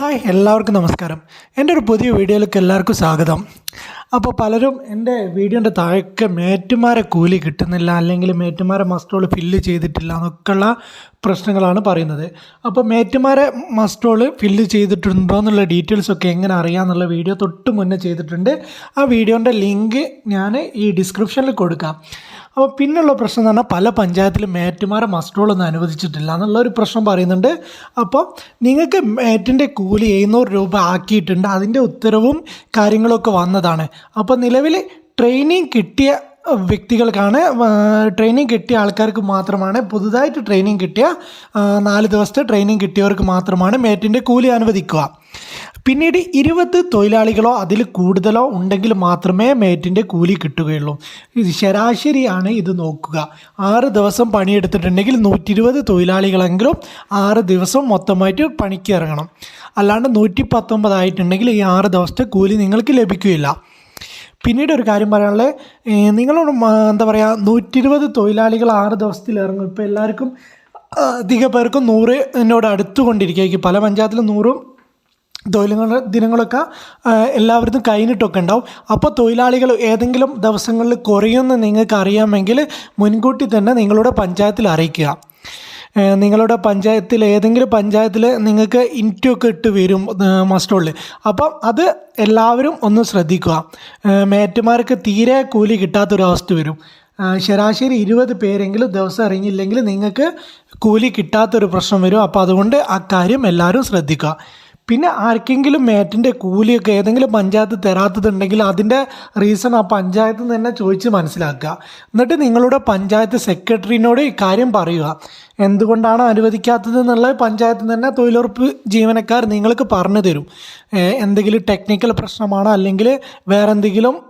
Hi എല്ലാവർക്കും നമസ്കാരം. എന്റെ ഒരു പുതിയ വീഡിയോയിലേക്ക് എല്ലാവർക്കും സ്വാഗതം. അപ്പോൾ പലരും എന്റെ വീഡിയോന്റെ താഴേക്ക് മേറ്റുമാരെ കൂലി കിട്ടുന്നില്ല അല്ലെങ്കിൽ മേറ്റുമാരെ മസ്റ്റോൾ ഫില്ല് ചെയ്തിട്ടില്ല എന്നൊക്കെയുള്ള പ്രശ്നങ്ങളാണ് പറയുന്നത്. അപ്പോൾ മേറ്റുമാരെ മസ്റ്റോൾ ഫില്ല് ചെയ്തിട്ടുണ്ടോ എന്നുള്ള ഡീറ്റെയിൽസൊക്കെ എങ്ങനെ അറിയാമെന്നുള്ള വീഡിയോ തൊട്ട് മുന്നേ ചെയ്തിട്ടുണ്ട്. ആ വീഡിയോന്റെ ലിങ്ക് ഞാൻ ഈ ഡിസ്ക്രിപ്ഷനിൽ കൊടുക്കാം. അപ്പോൾ പിന്നുള്ള പ്രശ്നം എന്ന് പറഞ്ഞാൽ പല പഞ്ചായത്തിലും മേറ്റുമാരെ മസ്റ്റോളൊന്നും അനുവദിച്ചിട്ടില്ല എന്നുള്ള ഒരു പ്രശ്നം പറയുന്നുണ്ട്. അപ്പോൾ നിങ്ങൾക്ക് മേറ്റിന്റെ കൂലി എഴുന്നൂറ് രൂപ ആക്കിയിട്ടുണ്ട്. അതിന്റെ ഉത്തരവും കാര്യങ്ങളൊക്കെ വന്നതാണ്. അപ്പോൾ നിലവിൽ ട്രെയിനിങ് കിട്ടിയ വ്യക്തികൾക്കാണ് ട്രെയിനിങ് കിട്ടിയ ആൾക്കാർക്ക് മാത്രമാണ് പുതുതായിട്ട് ട്രെയിനിങ് കിട്ടിയ നാല് ദിവസത്തെ ട്രെയിനിങ് കിട്ടിയവർക്ക് മാത്രമാണ് മേറ്റിന്റെ കൂലി അനുവദിക്കുക. പിന്നീട് ഇരുപത് തൊഴിലാളികളോ അതിൽ കൂടുതലോ ഉണ്ടെങ്കിൽ മാത്രമേ മേറ്റിന്റെ കൂലി കിട്ടുകയുള്ളൂ. ശരാശരിയാണ് ഇത് നോക്കുക. ആറ് ദിവസം പണിയെടുത്തിട്ടുണ്ടെങ്കിൽ നൂറ്റി ഇരുപത് തൊഴിലാളികളെങ്കിലും ആറ് ദിവസം മൊത്തമായിട്ട് പണിക്ക് ഇറങ്ങണം. അല്ലാണ്ട് നൂറ്റി പത്തൊമ്പതായിട്ടുണ്ടെങ്കിൽ ഈ ആറ് ദിവസത്തെ കൂലി നിങ്ങൾക്ക് ലഭിക്കുകയില്ല. പിന്നീട് ഒരു കാര്യം പറയാനുള്ളത് നിങ്ങളോട് എന്താ പറയുക നൂറ്റി ഇരുപത് തൊഴിലാളികൾ ആറ് ദിവസത്തിൽ ഇറങ്ങും. ഇപ്പോൾ എല്ലാവർക്കും അധിക പേർക്കും നൂറിനോട് അടുത്തുകൊണ്ടിരിക്കുക. പല പഞ്ചായത്തിലും നൂറും തൊഴിലുകൾ ദിനങ്ങളൊക്കെ എല്ലാവരും കഴിഞ്ഞിട്ടൊക്കെ ഉണ്ടാവും അപ്പോൾ തൊഴിലാളികൾ ഏതെങ്കിലും ദിവസങ്ങളിൽ കുറയുമെന്ന് നിങ്ങൾക്ക് അറിയാമെങ്കിൽ മുൻകൂട്ടി തന്നെ നിങ്ങളുടെ പഞ്ചായത്തിൽ അറിയിക്കുക. നിങ്ങളുടെ പഞ്ചായത്തിൽ ഏതെങ്കിലും പഞ്ചായത്തിൽ നിങ്ങൾക്ക് ഇന്റു ഒക്കെ ഇട്ട് വരും മസ്റ്റോളിൽ അപ്പം അത് എല്ലാവരും ഒന്ന് ശ്രദ്ധിക്കുക. മേറ്റുമാർക്ക് തീരെ കൂലി കിട്ടാത്തൊരവസ്ഥ വരും. ശരാശരി ഇരുപത് പേരെങ്കിലും ദിവസം ഇറങ്ങിയില്ലെങ്കിൽ നിങ്ങൾക്ക് കൂലി കിട്ടാത്തൊരു പ്രശ്നം വരും. അപ്പോൾ അതുകൊണ്ട് ആ കാര്യം എല്ലാവരും ശ്രദ്ധിക്കുക. പിന്നെ ആർക്കെങ്കിലും മേറ്റിന്റെ കൂലിയൊക്കെ ഏതെങ്കിലും പഞ്ചായത്ത് തരാത്തതുണ്ടെങ്കിൽ അതിന്റെ റീസൺ ആ പഞ്ചായത്ത് തന്നെ ചോദിച്ച് മനസ്സിലാക്കുക. എന്നിട്ട് നിങ്ങളുടെ പഞ്ചായത്ത് സെക്രട്ടറിനോട് ഇക്കാര്യം പറയുക. എന്തുകൊണ്ടാണ് അനുവദിക്കാത്തത് എന്നുള്ളത് പഞ്ചായത്ത് തന്നെ തൊഴിലുറപ്പ് ജീവനക്കാർ നിങ്ങൾക്ക് പറഞ്ഞു തരും. എന്തെങ്കിലും ടെക്നിക്കൽ പ്രശ്നമാണോ? അല്ലെങ്കിൽ വേറെ എന്തെങ്കിലും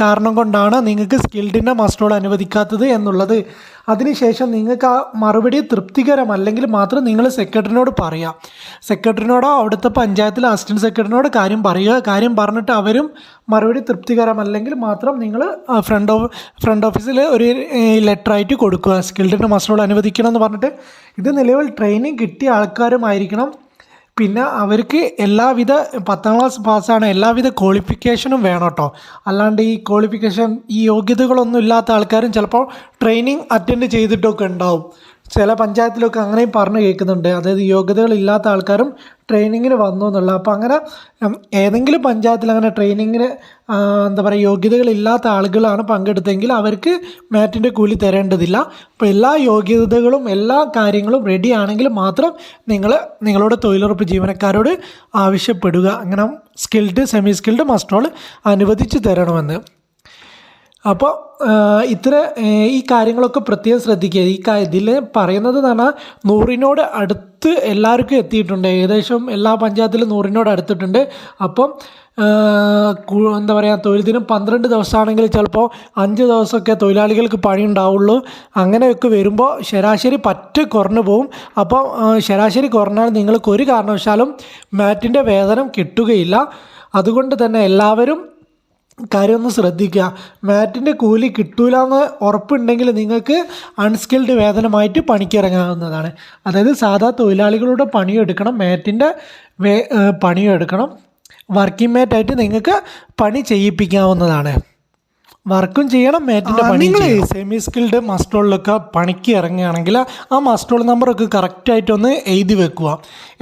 കാരണം കൊണ്ടാണ് നിങ്ങൾക്ക് സ്കിൽഡിന്റെ മസ്റ്റോൾ അനുവദിക്കാത്തത് എന്നുള്ളത്. അതിനുശേഷം നിങ്ങൾക്ക് ആ മറുപടി തൃപ്തികരമല്ലെങ്കിൽ മാത്രം നിങ്ങൾ സെക്രട്ടറിനോട് പറയാം. സെക്രട്ടറിനോടോ അവിടുത്തെ പഞ്ചായത്തിലെ അസിസ്റ്റന്റ് സെക്രട്ടറിനോട് കാര്യം പറയുക. കാര്യം പറഞ്ഞിട്ട് അവരും മറുപടി തൃപ്തികരമല്ലെങ്കിൽ മാത്രം നിങ്ങൾ ഫ്രണ്ട് ഓഫ് ഫ്രണ്ട് ഓഫീസിൽ ഒരു ലെറ്റർ ആയിട്ട് കൊടുക്കുക. സ്കിൽഡിന്റെ മസ്റ്റോൾ അനുവദിക്കണം എന്ന് പറഞ്ഞിട്ട്. ഇത് നിലവിൽ ട്രെയിനിങ് കിട്ടിയ ആൾക്കാരുമായിരിക്കണം. പിന്നെ അവർക്ക് എല്ലാവിധ പത്താം ക്ലാസ് പാസ്സാണ് എല്ലാവിധ ക്വാളിഫിക്കേഷനും വേണം കേട്ടോ അല്ലാണ്ട് ഈ ക്വാളിഫിക്കേഷൻ ഈ യോഗ്യതകളൊന്നും ഇല്ലാത്ത ആൾക്കാരും ചിലപ്പോൾ ട്രെയിനിങ് അറ്റൻഡ് ചെയ്തിട്ടൊക്കെ ഉണ്ടാവും. ചില പഞ്ചായത്തിലൊക്കെ അങ്ങനെയും പറഞ്ഞു കേൾക്കുന്നുണ്ട്. അതായത് യോഗ്യതകളില്ലാത്ത ആൾക്കാരും ട്രെയിനിങ്ങിന് വന്നു എന്നുള്ള അപ്പോൾ അങ്ങനെ ഏതെങ്കിലും പഞ്ചായത്തിൽ അങ്ങനെ ട്രെയിനിങ്ങിന് എന്താ പറയുക യോഗ്യതകളില്ലാത്ത ആളുകളാണ് പങ്കെടുത്തെങ്കിൽ അവർക്ക് മാറ്റിന്റെ കൂലി തരേണ്ടതില്ല. അപ്പോൾ എല്ലാ യോഗ്യതകളും എല്ലാ കാര്യങ്ങളും റെഡി ആണെങ്കിൽ മാത്രം നിങ്ങൾ നിങ്ങളുടെ തൊഴിലുറപ്പ് ജീവനക്കാരോട് ആവശ്യപ്പെടുക. അങ്ങനെ സ്കിൽഡ് സെമി സ്കിൽഡ് മസ്റ്റോൾ അനുവദിച്ച് തരണമെന്ന്. അപ്പോൾ ഇത്ര ഈ കാര്യങ്ങളൊക്കെ പ്രത്യേകം ശ്രദ്ധിക്കുക. ഈ ഇതിൽ പറയുന്നത് എന്ന് പറഞ്ഞാൽ നൂറിനോട് അടുത്ത് എല്ലാവർക്കും എത്തിയിട്ടുണ്ട്. ഏകദേശം എല്ലാ പഞ്ചായത്തിലും നൂറിനോട് അടുത്തിട്ടുണ്ട്. അപ്പം എന്താ പറയുക തൊഴിൽ ദിനം പന്ത്രണ്ട് ദിവസമാണെങ്കിൽ ചിലപ്പോൾ അഞ്ച് ദിവസമൊക്കെ തൊഴിലാളികൾക്ക് പണി ഉണ്ടാവുള്ളൂ അങ്ങനെയൊക്കെ വരുമ്പോൾ ശരാശരി പറ്റ് കുറഞ്ഞു പോകും അപ്പോൾ ശരാശരി കുറഞ്ഞാൽ നിങ്ങൾക്ക് ഒരു കാരണവശാലും മാറ്റിന്റെ വേതനം കിട്ടുകയില്ല. അതുകൊണ്ട് തന്നെ എല്ലാവരും കാര്യം ഒന്ന് ശ്രദ്ധിക്കുക. മാറ്റിന്റെ കൂലി കിട്ടൂല എന്ന് ഉറപ്പുണ്ടെങ്കിൽ നിങ്ങൾക്ക് അൺസ്കിൽഡ് വേതനമായിട്ട് പണിക്കിറങ്ങാവുന്നതാണ്. അതായത് സാധാ തൊഴിലാളികളുടെ പണിയെടുക്കണം മാറ്റിന്റെ വേ പണിയും പണിയെടുക്കണം. വർക്കിംഗ് മാറ്റായിട്ട് നിങ്ങൾക്ക് പണി ചെയ്യിപ്പിക്കാവുന്നതാണ്. വർക്കും ചെയ്യണം മേറ്റിന്റെ പണി നിങ്ങൾ സെമി സ്കിൽഡ് മസ്റ്റോളിലൊക്കെ പണിക്ക് ഇറങ്ങുകയാണെങ്കിൽ ആ മസ്റ്റോൾ നമ്പറൊക്കെ കറക്റ്റായിട്ടൊന്ന് എഴുതി വെക്കുക.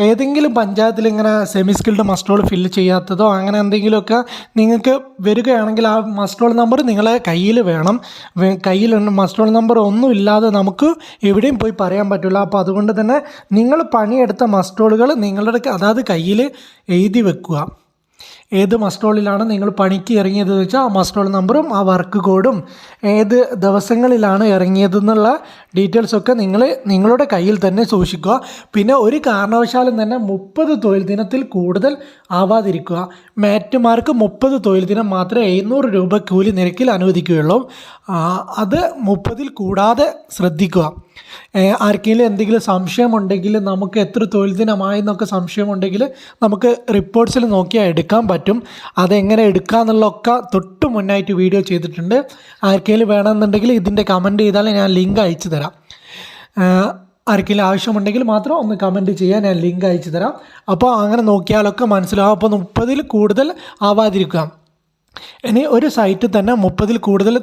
ഏതെങ്കിലും പഞ്ചായത്തിൽ ഇങ്ങനെ semi skilled muster roll fill ചെയ്യാത്തതോ അങ്ങനെ എന്തെങ്കിലുമൊക്കെ നിങ്ങൾക്ക് വരികയാണെങ്കിൽ ആ മസ്റ്റോൾ നമ്പർ നിങ്ങളെ കയ്യിൽ വേണം. കയ്യിൽ മസ്റ്റോൾ നമ്പർ ഒന്നും ഇല്ലാതെ നമുക്ക് എവിടെയും പോയി പറയാൻ പറ്റില്ല. അപ്പോൾ അതുകൊണ്ട് തന്നെ നിങ്ങൾ പണിയെടുത്ത മസ്റ്റോളുകൾ നിങ്ങളുടെ അതാത് കയ്യിൽ എഴുതി വെക്കുക. ഏത് മസ്റ്റോളിലാണ് നിങ്ങൾ പണിക്ക് ഇറങ്ങിയത് വെച്ചാൽ ആ മസ്റ്റോൾ നമ്പറും ആ വർക്ക് കോഡും ഏത് ദിവസങ്ങളിലാണ് ഇറങ്ങിയതെന്നുള്ള ഡീറ്റെയിൽസൊക്കെ നിങ്ങൾ നിങ്ങളുടെ കയ്യിൽ തന്നെ സൂക്ഷിക്കുക. പിന്നെ ഒരു കാരണവശാലും തന്നെ മുപ്പത് തൊഴിൽ ദിനത്തിൽ കൂടുതൽ ആവാതിരിക്കുക. മാറ്റുമാർക്ക് മുപ്പത് തൊഴിൽ ദിനം മാത്രമേ എഴുന്നൂറ് രൂപ കൂലി നിരക്കിൽ അനുവദിക്കുകയുള്ളൂ. അത് മുപ്പതിൽ കൂടാതെ ശ്രദ്ധിക്കുക. ആർക്കെങ്കിലും എന്തെങ്കിലും സംശയമുണ്ടെങ്കിൽ നമുക്ക് എത്ര തൊഴിൽ ദിനമായി എന്നൊക്കെ സംശയമുണ്ടെങ്കിൽ നമുക്ക് റിപ്പോർട്ട്സിൽ നോക്കിയാൽ എടുക്കാൻ പറ്റും. അതെങ്ങനെ എടുക്കുക എന്നുള്ളതൊക്കെ തൊട്ട് മുന്നായിട്ട് വീഡിയോ ചെയ്തിട്ടുണ്ട്. ആർക്കെങ്കിലും വേണമെന്നുണ്ടെങ്കിൽ ഇതിന്റെ കമന്റ് ചെയ്താൽ ഞാൻ ലിങ്ക് അയച്ചു തരാം. ആർക്കെങ്കിലും ആവശ്യമുണ്ടെങ്കിൽ മാത്രം ഒന്ന് കമന്റ് ചെയ്യാൻ ഞാൻ ലിങ്ക് അയച്ചു തരാം. അപ്പോൾ അങ്ങനെ നോക്കിയാലൊക്കെ മനസ്സിലാവും. അപ്പോൾ മുപ്പതിൽ കൂടുതൽ ആവാതിരിക്കുക ഇനി ഒരു സൈറ്റിൽ തന്നെ മുപ്പതിൽ കൂടുതൽ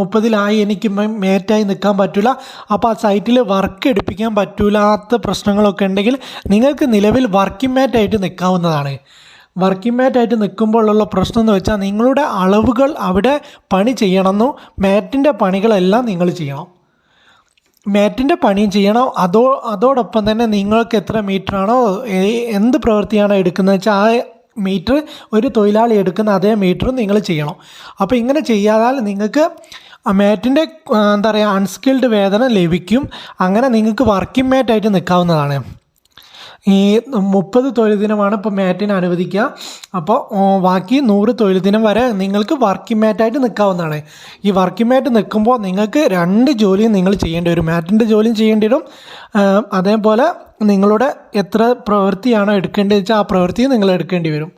മുപ്പതിലായി എനിക്ക് മേറ്റായി നിൽക്കാൻ പറ്റില്ല അപ്പോൾ ആ സൈറ്റിൽ വർക്ക് എടുപ്പിക്കാൻ പറ്റൂലാത്ത പ്രശ്നങ്ങളൊക്കെ ഉണ്ടെങ്കിൽ നിങ്ങൾക്ക് നിലവിൽ വർക്കിംഗ് മേറ്റായിട്ട് നിൽക്കാവുന്നതാണ്. വർക്കിംഗ് മേറ്റായിട്ട് നിൽക്കുമ്പോഴുള്ള പ്രശ്നം എന്ന് വെച്ചാൽ നിങ്ങളുടെ അളവുകൾ അവിടെ പണി ചെയ്യണമെന്നു മാറ്റിന്റെ പണികളെല്ലാം നിങ്ങൾ ചെയ്യണം. മാറ്റിന്റെ പണിയും ചെയ്യണം. അതോ അതോടൊപ്പം തന്നെ നിങ്ങൾക്ക് എത്ര മീറ്ററാണോ എന്ത് പ്രവൃത്തിയാണോ എടുക്കുന്നത് വെച്ചാൽ ആ മീറ്റർ ഒരു തൊഴിലാളി എടുക്കുന്ന അതേ മീറ്ററും നിങ്ങൾ ചെയ്യണം. അപ്പോൾ ഇങ്ങനെ ചെയ്യാതാൽ നിങ്ങൾക്ക് മാറ്റിന്റെ എന്താ പറയുക അൺസ്കിൽഡ് വേതനം ലഭിക്കും. അങ്ങനെ നിങ്ങൾക്ക് വർക്കിംഗ് മാറ്റായിട്ട് നിൽക്കാവുന്നതാണ്. ഈ മുപ്പത് തൊഴിൽ ദിനമാണ് ഇപ്പോൾ മാറ്റിന് അനുവദിക്കുക. അപ്പോൾ ബാക്കി നൂറ് തൊഴിൽ ദിനം വരെ നിങ്ങൾക്ക് വർക്കിംഗ് മാറ്റായിട്ട് നിൽക്കാവുന്നതാണ്. ഈ വർക്കിംഗ് മാറ്റ് നിൽക്കുമ്പോൾ നിങ്ങൾക്ക് രണ്ട് ജോലിയും നിങ്ങൾ ചെയ്യേണ്ടി വരും. മാറ്റിന്റെ ജോലിയും ചെയ്യേണ്ടി വരും. അതേപോലെ നിങ്ങളുടെ എത്ര പ്രവൃത്തിയാണോ എടുക്കേണ്ടത് വെച്ചാൽ ആ പ്രവൃത്തിയും നിങ്ങൾ എടുക്കേണ്ടി വരും.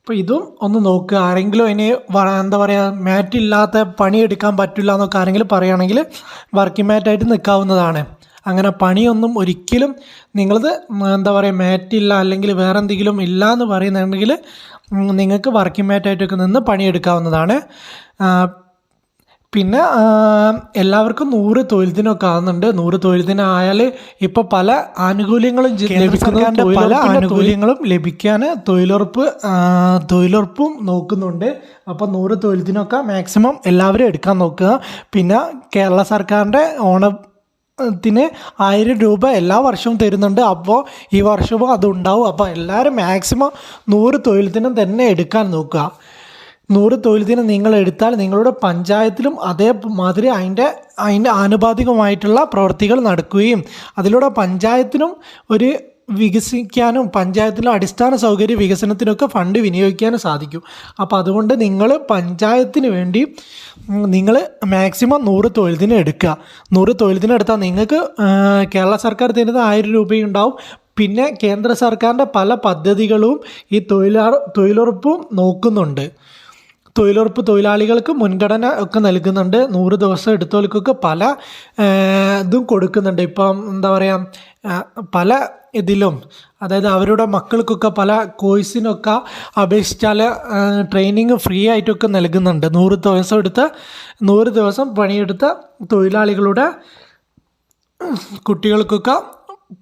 അപ്പോൾ ഇതും ഒന്ന് നോക്കുക. ആരെങ്കിലും ഇനി എന്താ പറയുക മാറ്റില്ലാത്ത പണിയെടുക്കാൻ പറ്റില്ല എന്നൊക്കെ ആരെങ്കിലും പറയുകയാണെങ്കിൽ വർക്കിംഗ് മാറ്റായിട്ട് നിൽക്കാവുന്നതാണ്. അങ്ങനെ പണിയൊന്നും ഒരിക്കലും നിങ്ങളത് എന്താ പറയുക മാറ്റില്ല അല്ലെങ്കിൽ വേറെ എന്തെങ്കിലും ഇല്ല എന്ന് പറയുന്നുണ്ടെങ്കിൽ നിങ്ങൾക്ക് വർക്കിംഗ് മാറ്റായിട്ടൊക്കെ നിന്ന് പണിയെടുക്കാവുന്നതാണ്. പിന്നെ എല്ലാവർക്കും നൂറ് തൊഴിൽ ദിനമൊക്കെ ആകുന്നുണ്ട് നൂറ് ആയാൽ ഇപ്പോൾ പല ആനുകൂല്യങ്ങളും ലഭിക്കുന്നുണ്ട്. പല ആനുകൂല്യങ്ങളും ലഭിക്കാൻ തൊഴിലുറപ്പ് തൊഴിലുറപ്പും നോക്കുന്നുണ്ട്. അപ്പോൾ നൂറ് തൊഴിൽ ദിനമൊക്കെ മാക്സിമം എല്ലാവരും എടുക്കാൻ നോക്കുക. പിന്നെ കേരള സർക്കാരിന്റെ ഓണ ത്തിന് ആയിരം രൂപ എല്ലാ വർഷവും തരുന്നുണ്ട്. അപ്പോൾ ഈ വർഷവും അതുണ്ടാവും. അപ്പോൾ എല്ലാവരും മാക്സിമം നൂറ് തൊഴിൽ ദിനം തന്നെ എടുക്കാൻ നോക്കുക. നൂറ് തൊഴിൽ ദിനം നിങ്ങൾ എടുത്താൽ നിങ്ങളുടെ പഞ്ചായത്തിലും അതേമാതിരി അതിന്റെ അതിന്റെ ആനുപാതികമായിട്ടുള്ള പ്രവൃത്തികൾ നടക്കുകയും അതിലൂടെ പഞ്ചായത്തിനും ഒരു വികസിക്കാനും പഞ്ചായത്തിലെ അടിസ്ഥാന സൗകര്യ വികസനത്തിനൊക്കെ ഫണ്ട് വിനിയോഗിക്കാനും സാധിക്കും. അപ്പോൾ അതുകൊണ്ട് നിങ്ങൾ പഞ്ചായത്തിന് വേണ്ടി നിങ്ങൾ മാക്സിമം നൂറ് തൊഴിൽ ദിനം എടുക്കുക. നൂറ് തൊഴിൽ ദിനം എടുത്താൽ നിങ്ങൾക്ക് കേരള സർക്കാർ തരുന്ന ആയിരം രൂപയുണ്ടാവും പിന്നെ കേന്ദ്ര സർക്കാരിന്റെ പല പദ്ധതികളും ഈ തൊഴിലാ തൊഴിലുറപ്പും നോക്കുന്നുണ്ട്. തൊഴിലുറപ്പ് തൊഴിലാളികൾക്ക് മുൻഗണന ഒക്കെ നൽകുന്നുണ്ട്. നൂറ് ദിവസം എടുത്തവർക്കൊക്കെ പല ഇതും കൊടുക്കുന്നുണ്ട്. ഇപ്പം എന്താ പറയുക പല ഇതിലും അതായത് അവരുടെ മക്കൾക്കൊക്കെ പല കോഴ്സിനൊക്കെ അപേക്ഷിച്ചാൽ ട്രെയിനിങ് ഫ്രീ ആയിട്ടൊക്കെ നൽകുന്നുണ്ട്. നൂറ് ദിവസം എടുത്ത് നൂറ് ദിവസം പണിയെടുത്ത തൊഴിലാളികളുടെ കുട്ടികൾക്കൊക്കെ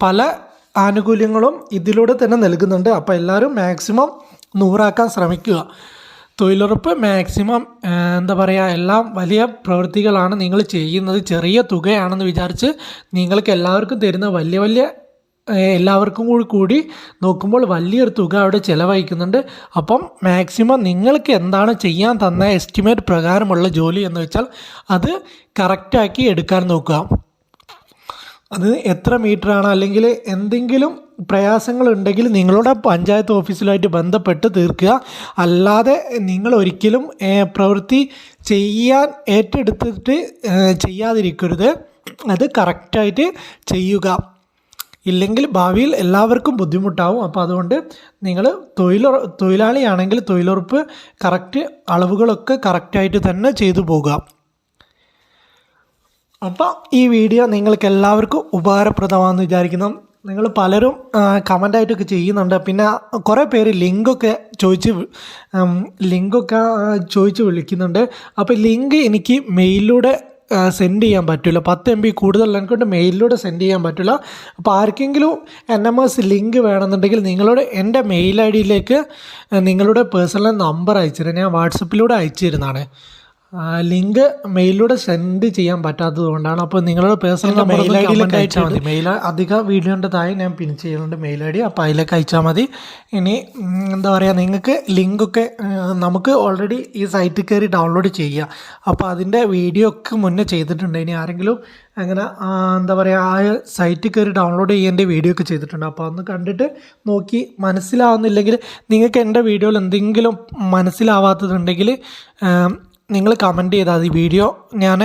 പല ആനുകൂല്യങ്ങളും ഇതിലൂടെ തന്നെ നൽകുന്നുണ്ട്. അപ്പോൾ എല്ലാവരും മാക്സിമം നൂറാക്കാൻ ശ്രമിക്കുക. തൊഴിലുറപ്പ് മാക്സിമം എന്താ പറയുക എല്ലാം വലിയ പ്രവൃത്തികളാണ് നിങ്ങൾ ചെയ്യുന്നത്. ചെറിയ തുകയാണെന്ന് വിചാരിച്ച് നിങ്ങൾക്ക് എല്ലാവർക്കും തരുന്ന വലിയ വലിയ എല്ലാവർക്കും കൂടി കൂടി നോക്കുമ്പോൾ വലിയൊരു തുക അവിടെ ചിലവഴിക്കുന്നുണ്ട്. അപ്പം മാക്സിമം നിങ്ങൾക്ക് എന്താണ് ചെയ്യാൻ തന്ന എസ്റ്റിമേറ്റ് പ്രകാരമുള്ള ജോലി എന്ന് വെച്ചാൽ അത് കറക്റ്റാക്കി എടുക്കാൻ നോക്കുക. അത് എത്ര മീറ്ററാണ് അല്ലെങ്കിൽ എന്തെങ്കിലും പ്രയാസങ്ങളുണ്ടെങ്കിൽ നിങ്ങളുടെ പഞ്ചായത്ത് ഓഫീസിലുമായിട്ട് ബന്ധപ്പെട്ട് തീർക്കുക. അല്ലാതെ നിങ്ങൾ ഒരിക്കലും പ്രവൃത്തി ചെയ്യാൻ ഏറ്റെടുത്തിട്ട് ചെയ്യാതിരിക്കരുത്. അത് കറക്റ്റായിട്ട് ചെയ്യുക. ഇല്ലെങ്കിൽ ഭാവിയിൽ എല്ലാവർക്കും ബുദ്ധിമുട്ടാവും. അപ്പോൾ അതുകൊണ്ട് നിങ്ങൾ തൊഴിലുറ തൊഴിലാളിയാണെങ്കിൽ തൊഴിലുറപ്പ് കറക്റ്റ് അളവുകളൊക്കെ കറക്റ്റായിട്ട് തന്നെ ചെയ്തു പോകുക അപ്പോൾ ഈ വീഡിയോ നിങ്ങൾക്ക് എല്ലാവർക്കും ഉപകാരപ്രദമാണെന്ന് വിചാരിക്കുന്നു. നിങ്ങൾ പലരും കമന്റായിട്ടൊക്കെ ചെയ്യുന്നുണ്ട്. പിന്നെ കുറേ പേര് ലിങ്കൊക്കെ ചോദിച്ച് ലിങ്കൊക്കെ ചോദിച്ച് വിളിക്കുന്നുണ്ട്. അപ്പോൾ ലിങ്ക് എനിക്ക് മെയിലിലൂടെ സെൻഡ് ചെയ്യാൻ പറ്റില്ല പത്ത് എം ബി കൂടുതൽ എനിക്കൊണ്ട് മെയിലിലൂടെ സെൻഡ് ചെയ്യാൻ പറ്റില്ല അപ്പോൾ ആർക്കെങ്കിലും എൻ എം എസ് ലിങ്ക് വേണമെന്നുണ്ടെങ്കിൽ നിങ്ങളുടെ എന്റെ മെയിൽ ഐ ഡിയിലേക്ക് നിങ്ങളുടെ പേഴ്സണൽ നമ്പർ അയച്ചിരുന്നു. ഞാൻ വാട്സപ്പിലൂടെ അയച്ചു തരുന്നതാണ് ലിങ്ക് മെയിലിലൂടെ സെൻഡ് ചെയ്യാൻ പറ്റാത്തത് കൊണ്ടാണ്. അപ്പോൾ നിങ്ങളുടെ പേഴ്സണൽ മെയിൽ ഐ ഡിയിലേക്ക് അയച്ചാൽ മതി. മെയിൽ അധികം വീഡിയോന്റെതായി ഞാൻ പിൻ ചെയ്യുന്നുണ്ട് മെയിൽ ഐ ഡി. അപ്പോൾ അതിലേക്ക് അയച്ചാൽ മതി. ഇനി എന്താ പറയുക നിങ്ങൾക്ക് ലിങ്കൊക്കെ നമുക്ക് ഓൾറെഡി ഈ സൈറ്റിൽ കയറി ഡൗൺലോഡ് ചെയ്യുക അപ്പോൾ അതിന്റെ വീഡിയോ ഒക്കെ മുന്നേ ചെയ്തിട്ടുണ്ട്. ഇനി ആരെങ്കിലും അങ്ങനെ എന്താ പറയുക ആ സൈറ്റിൽ കയറി ഡൗൺലോഡ് ചെയ്യേണ്ട വീഡിയോ ഒക്കെ ചെയ്തിട്ടുണ്ട്. അപ്പോൾ അന്ന് കണ്ടിട്ട് നോക്കി മനസ്സിലാവുന്നില്ലെങ്കിൽ നിങ്ങൾക്ക് എന്റെ വീഡിയോയിൽ എന്തെങ്കിലും മനസ്സിലാവാത്തതുണ്ടെങ്കിൽ നിങ്ങൾ കമന്റ് ചെയ്താൽ മതി. വീഡിയോ ഞാൻ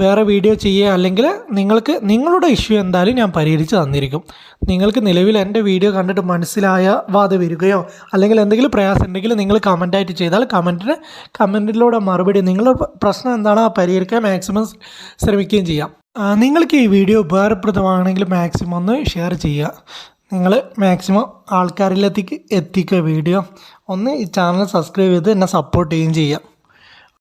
വേറെ വീഡിയോ ചെയ്യുക അല്ലെങ്കിൽ നിങ്ങൾക്ക് നിങ്ങളുടെ ഇഷ്യൂ എന്തായാലും ഞാൻ പരിഹരിച്ച് തന്നിരിക്കും. നിങ്ങൾക്ക് നിലവിൽ എന്റെ വീഡിയോ കണ്ടിട്ട് മനസ്സിലായ മനസ്സിലാവാതെ വരികയോ അല്ലെങ്കിൽ എന്തെങ്കിലും പ്രയാസം ഉണ്ടെങ്കിൽ നിങ്ങൾ കമന്റായിട്ട് ചെയ്താൽ കമന്റിന് കമന്റിലൂടെ മറുപടി നിങ്ങളുടെ പ്രശ്നം എന്താണോ പരിഹരിക്കാൻ മാക്സിമം ശ്രമിക്കുകയും ചെയ്യാം. നിങ്ങൾക്ക് ഈ വീഡിയോ ഉപകാരപ്രദമാണെങ്കിൽ മാക്സിമം ഒന്ന് ഷെയർ ചെയ്യുക. നിങ്ങൾ മാക്സിമം ആൾക്കാരിലെത്തിക്ക് എത്തിക്കുക വീഡിയോ ഒന്ന് ഈ ചാനൽ സബ്സ്ക്രൈബ് ചെയ്ത് എന്നെ സപ്പോർട്ട് ചെയ്യുകയും ചെയ്യുക.